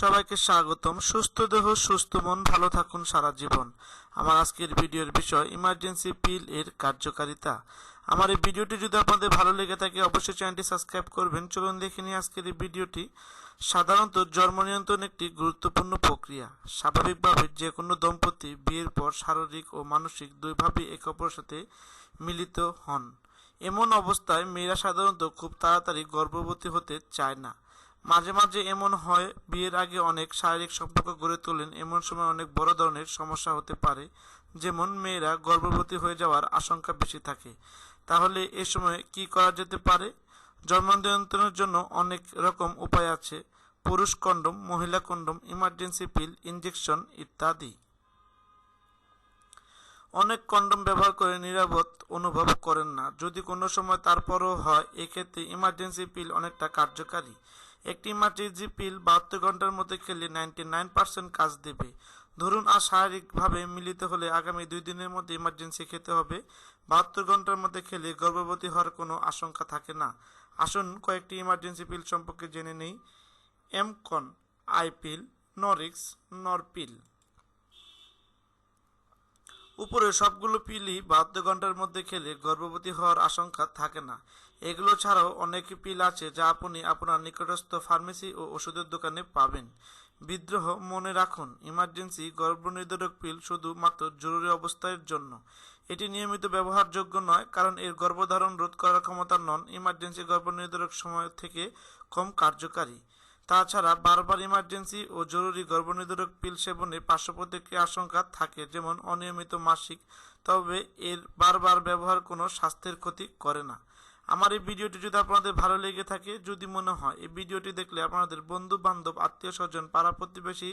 সবাইকে স্বাগতম। সুস্থ দেহ, সুস্থ মন, ভালো থাকুন সারা জীবন। আমার আজকের ভিডিওর বিষয় ইমার্জেন্সি পিল এর কার্যকারিতা। আমার এই ভিডিওটি যদি আপনাদের ভালো লেগে থাকে, অবশ্যই চ্যানেলটি সাবস্ক্রাইব করবেন। চলুন দেখে নিই আজকের এই ভিডিওটি। সাধারণত জন্ম নিয়ন্ত্রণ একটি গুরুত্বপূর্ণ প্রক্রিয়া। স্বাভাবিকভাবে যে কোনো দম্পতি বিয়ের পর শারীরিক ও মানসিক দুইভাবেই একে অপরের সাথে মিলিত হন। এমন অবস্থায় মেয়েরা সাধারণত খুব তাড়াতাড়ি গর্ভবতী হতে চায় না। মাঝে মাঝে এমন হয়, বিয়ের আগে অনেক শারীরিক সম্পর্ক গড়ে তোলেন, এমন সময় অনেক বড় ধরনের সমস্যা হতে পারে, যেমন মেয়েরা গর্ভবতী হয়ে যাওয়ার আশঙ্কা বেশি থাকে। তাহলে এ সময় কি করা যেতে পারে? জন্ম নিয়ন্ত্রণের জন্য অনেক রকম উপায় আছে, পুরুষ কন্ডম, মহিলা কন্ডম ইমার্জেন্সি পিল ইনজেকশন ইত্যাদি। অনেক কন্ডম ব্যবহার করে নিরাপদ অনুভব করেন না। যদি কোনো সময় তারপরও হয়, এক্ষেত্রে ইমার্জেন্সি পিল অনেকটা কার্যকারী। একটি ইমার্জেন্সি পিল বাহাত্তর ঘণ্টার মধ্যে খেলে নাইনটি নাইন পার্সেন্ট কাজ দেবে। ধরুন আর শারীরিকভাবে মিলিত হলে আগামী দুই দিনের মধ্যে ইমার্জেন্সি খেতে হবে। বাহাত্তর ঘণ্টার মধ্যে খেলে গর্ভবতী হওয়ার কোনো আশঙ্কা থাকে না। আসুন, কয়েকটি ইমার্জেন্সি পিল সম্পর্কে জেনে নেই। এমকন আই পিল নরিক্স, নরপিল। উপরে সবগুলো পিলই বাহাত্তর ঘণ্টার মধ্যে খেলে গর্ভবতী হওয়ার আশঙ্কা থাকে না। এগুলো ছাড়াও অনেক পিল আছে যা আপনি আপনার নিকটস্থ ফার্মেসি ও ওষুধের দোকানে পাবেন। বিদ্রোহ, মনে রাখুন, ইমার্জেন্সি গর্ভনিরোধক পিল শুধুমাত্র জরুরি অবস্থার জন্য। এটি নিয়মিত ব্যবহারযোগ্য নয়, কারণ এর গর্ভধারণ রোধ করার ক্ষমতা নন ইমার্জেন্সি গর্ভনিরোধক সময় থেকে কম কার্যকারী। তাছাড়া বারবার ইমার্জেন্সি ও জরুরি গর্ভনিরোধক পিল সেবনে পার্শ্ব প্রতিক্রিয়া আশঙ্কা থাকে, যেমন অনিয়মিত মাসিক, তবে এর বারবার ব্যবহার কোনো স্বাস্থ্যের ক্ষতি করে না। আমার এই ভিডিওটি যদি আপনাদের ভালো লেগে থাকে, যদি মনে হয় এই ভিডিওটি দেখলে আপনাদের বন্ধু বান্ধব আত্মীয় স্বজন পাড়া প্রতিবেশী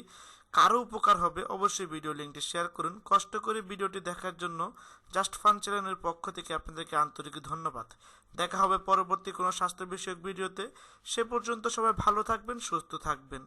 কারও উপকার হবে, অবশ্যই ভিডিও লিঙ্কটি শেয়ার করুন। কষ্ট করে ভিডিওটি দেখার জন্য জাস্ট ফান চ্যানেলের পক্ষ থেকে আপনাদেরকে আন্তরিক ধন্যবাদ। দেখা হবে পরবর্তী কোনো স্বাস্থ্য বিষয়ক ভিডিওতে। সে পর্যন্ত সবাই ভালো থাকবেন, সুস্থ থাকবেন।